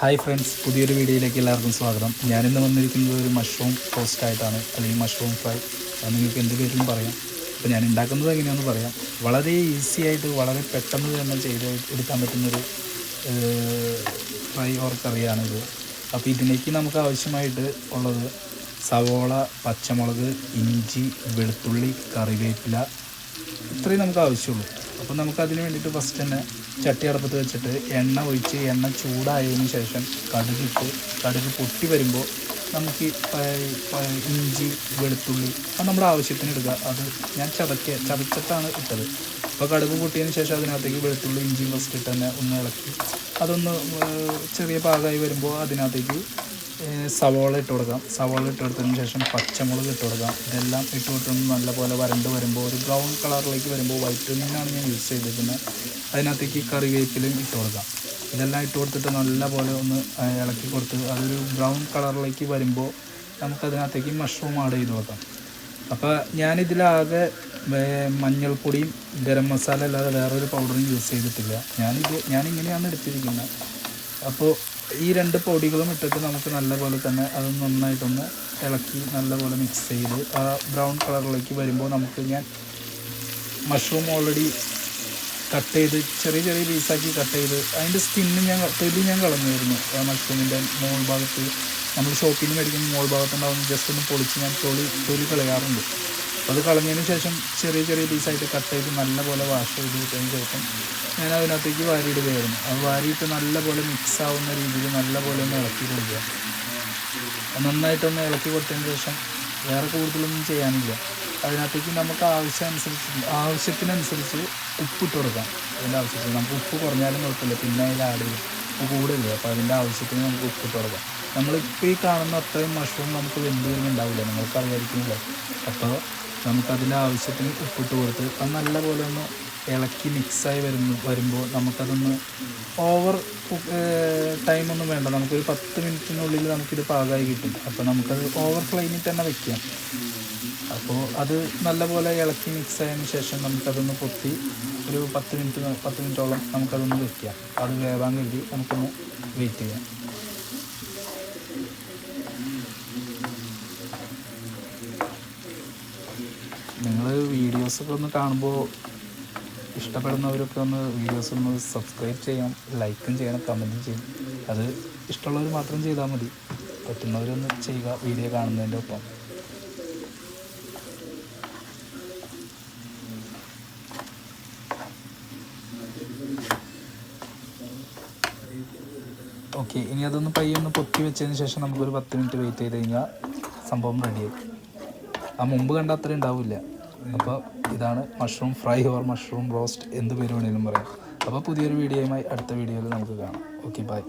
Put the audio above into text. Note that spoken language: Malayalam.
ഹായ് ഫ്രണ്ട്സ് പുതിയൊരു വീഡിയോയിലേക്ക് എല്ലാവർക്കും സ്വാഗതം. ഞാനിന്ന് വന്നിരിക്കുന്നത് ഒരു മഷ്റൂം ടോസ്റ്റ് ആയിട്ടാണ് അല്ലെങ്കിൽ മഷ്റൂം ഫ്രൈ. അത് നിങ്ങൾക്ക് എന്ത് പേരിലും പറയാം. അപ്പോൾ ഞാൻ ഉണ്ടാക്കുന്നത് എങ്ങനെയാണെന്ന് പറയാം. വളരെ ഈസി ആയിട്ട് വളരെ പെട്ടെന്ന് തന്നെ ചെയ്ത് എടുക്കാൻ പറ്റുന്നൊരു ഫ്രൈ ഓർ കറിയാണിത്. അപ്പോൾ ഇതിലേക്ക് നമുക്ക് ആവശ്യമായിട്ട് ഉള്ളത് സവോള പച്ചമുളക് ഇഞ്ചി വെളുത്തുള്ളി കറിവേപ്പില. ഇത്രയും നമുക്ക് ആവശ്യമുള്ളൂ. അപ്പോൾ നമുക്ക് അതിന് വേണ്ടിയിട്ട് ഫസ്റ്റ് തന്നെ ചട്ടി അടുപ്പത്ത് വെച്ചിട്ട് എണ്ണ ഒഴിച്ച് എണ്ണ ചൂടായതിനു ശേഷം കടുകിട്ട് കടുക് പൊട്ടി വരുമ്പോൾ നമുക്ക് ഇഞ്ചി വെളുത്തുള്ളി അത് നമ്മുടെ ആവശ്യത്തിന് എടുക്കുക അത് ഞാൻ ചതക്ക ചതച്ചിട്ടാണ് ഇട്ടത്. അപ്പോൾ കടുക് പൊട്ടിയതിന് ശേഷം അതിനകത്തേക്ക് വെളുത്തുള്ളി ഇഞ്ചിയും ഫസ്റ്റ് ഇട്ട് തന്നെ ഒന്ന് ഇളക്കി. അതൊന്ന് ചെറിയ പാകമായി വരുമ്പോൾ അതിനകത്തേക്ക് സവാള ഇട്ട് കൊടുക്കാം. സവോള ഇട്ട് കൊടുത്തതിന് ശേഷം പച്ചമുളക് ഇട്ട് കൊടുക്കാം. ഇതെല്ലാം ഇട്ട് കൊടുത്തൊന്ന് നല്ലപോലെ വരണ്ട് വരുമ്പോൾ ഒരു ബ്രൗൺ കളറിലേക്ക് വരുമ്പോൾ വൈറ്റ് മീനാണ് ഞാൻ യൂസ് ചെയ്തിരിക്കുന്നത് അതിനകത്തേക്ക് കറിവേപ്പിലും ഇട്ട് കൊടുക്കാം. ഇതെല്ലാം ഇട്ട് കൊടുത്തിട്ട് നല്ലപോലെ ഒന്ന് ഇളക്കി കൊടുത്ത് അതൊരു ബ്രൗൺ കളറിലേക്ക് വരുമ്പോൾ നമുക്കതിനകത്തേക്ക് മഷ്റൂം ആഡ് ചെയ്ത് കൊടുക്കാം. അപ്പോൾ ഞാനിതിലാകെ മഞ്ഞൾപ്പൊടിയും ഗരം മസാല അല്ലാതെ വേറൊരു പൗഡറും യൂസ് ചെയ്തിട്ടില്ല. ഞാനിത് ഞാനിങ്ങനെയാണ് എടുത്തിരിക്കുന്നത് അപ്പോൾ ഈ രണ്ട് പൊടികളും ഇട്ടിട്ട് നമുക്ക് നല്ലപോലെ തന്നെ അത് നന്നായിട്ടൊന്ന് ഇളക്കി നല്ലപോലെ മിക്സ് ചെയ്ത് ആ ബ്രൗൺ കളറിലേക്ക് വരുമ്പോൾ നമുക്ക് ഞാൻ മഷ്റൂം ഓൾറെഡി കട്ട് ചെയ്ത് ചെറിയ ചെറിയ പീസാക്കി കട്ട് ചെയ്ത് അതിന്റെ സ്കിന്ന് ഞാൻ തൊലി ഞാൻ കളഞ്ഞിരുന്നു. ആ മഷ്റൂമിന്റെ മോൾ ഭാഗത്ത് നമ്മൾ ഷോപ്പിൽ നിന്ന് മേടിക്കുന്ന മോൾ ഭാഗത്തുണ്ടാവുന്ന ജസ്റ്റ് ഒന്ന് പൊളിച്ച് ഞാൻ തൊലി തൊലി കളയാറുണ്ട്. അത് കളഞ്ഞതിന് ശേഷം ചെറിയ ചെറിയ പീസായിട്ട് കട്ട് ചെയ്ത് നല്ലപോലെ വാഷ് ചെയ്ത് വിട്ടതിന് ശേഷം ഞാൻ അതിനകത്തേക്ക് വാരിയിടുകയായിരുന്നു. അത് വാരിയിട്ട് നല്ലപോലെ മിക്സ് ആവുന്ന രീതിയിൽ നല്ലപോലെ ഒന്ന് ഇളക്കി കൊടുക്കുക. നന്നായിട്ടൊന്ന് ഇളക്കി കൊടുത്തതിന് ശേഷം വേറെ കൂടുതലൊന്നും ചെയ്യാനില്ല. അതിനകത്തേക്ക് നമുക്ക് ആവശ്യം അനുസരിച്ച് ആവശ്യത്തിനനുസരിച്ച് ഉപ്പിട്ട് കൊടുക്കാം. അതിന്റെ ആവശ്യത്തിന് നമുക്ക് ഉപ്പ് കുറഞ്ഞാലും കുഴപ്പമില്ല. പിന്നെ അതിൽ ആഡ് ചെയ്യും. ഉപ്പ് കൂടില്ലേ? അപ്പോൾ അതിന്റെ ആവശ്യത്തിന് നമുക്ക് ഉപ്പിട്ട് കൊടുക്കാം. നമ്മളിപ്പോൾ ഈ കാണുന്ന അത്രയും മഷ്റൂം നമുക്ക് വെന്ത് വരുന്നുണ്ടാവില്ല. നിങ്ങൾക്ക് അറിയാതിരിക്കുന്നില്ല അപ്പോൾ നമുക്കതിന്റെ ആവശ്യത്തിന് ഉപ്പിട്ട് കൊടുത്ത് അത് നല്ലപോലെ ഒന്ന് ഇളക്കി മിക്സായി വരുന്നു വരുമ്പോൾ നമുക്കതൊന്ന് ഓവർ ടൈമൊന്നും വേണ്ട. നമുക്കൊരു പത്ത് മിനിറ്റിനുള്ളിൽ നമുക്കിത് പാകമായി കിട്ടും. അപ്പോൾ നമുക്കത് ഓവർ ഫ്ലെയിമിൽ തന്നെ വെക്കാം. അപ്പോൾ അത് നല്ലപോലെ ഇളക്കി മിക്സ് ആയതിനു ശേഷം നമുക്കതൊന്ന് പൊത്തി ഒരു പത്ത് മിനിറ്റ് പത്ത് മിനിറ്റോളം നമുക്കതൊന്ന് വെക്കാം. അത് വേവാൻ കരുതി നമുക്കൊന്ന് വെയിറ്റ് ചെയ്യാം. വീഡിയോസൊക്കെ ഒന്ന് കാണുമ്പോൾ ഇഷ്ടപ്പെടുന്നവരൊക്കെ ഒന്ന് വീഡിയോസ് ഒന്ന് സബ്സ്ക്രൈബ് ചെയ്യണം ലൈക്കും ചെയ്യണം കമന്റും ചെയ്യണം. അത് ഇഷ്ടമുള്ളവർ മാത്രം ചെയ്താൽ മതി. പറ്റുന്നവരൊന്ന് ചെയ്യുക വീഡിയോ കാണുന്നതിന്റെ ഒപ്പം. ഓക്കെ ഇനി അതൊന്ന് പയ്യെ ഒന്ന് പൊത്തി വെച്ചതിന് ശേഷം നമുക്കൊരു പത്ത് മിനിറ്റ് വെയിറ്റ് ചെയ്ത് കഴിഞ്ഞാൽ സംഭവം റെഡിയായി ആ മുമ്പ് കണ്ട അത്ര ഉണ്ടാവില്ല. അപ്പോൾ ഇതാണ് mushroom fry or mushroom roast എന്ത് പേര് വേണമെങ്കിലും പറയാം. അപ്പോൾ പുതിയൊരു വീഡിയോയുമായി അടുത്ത വീഡിയോയിൽ നമുക്ക് കാണാം. Okay bye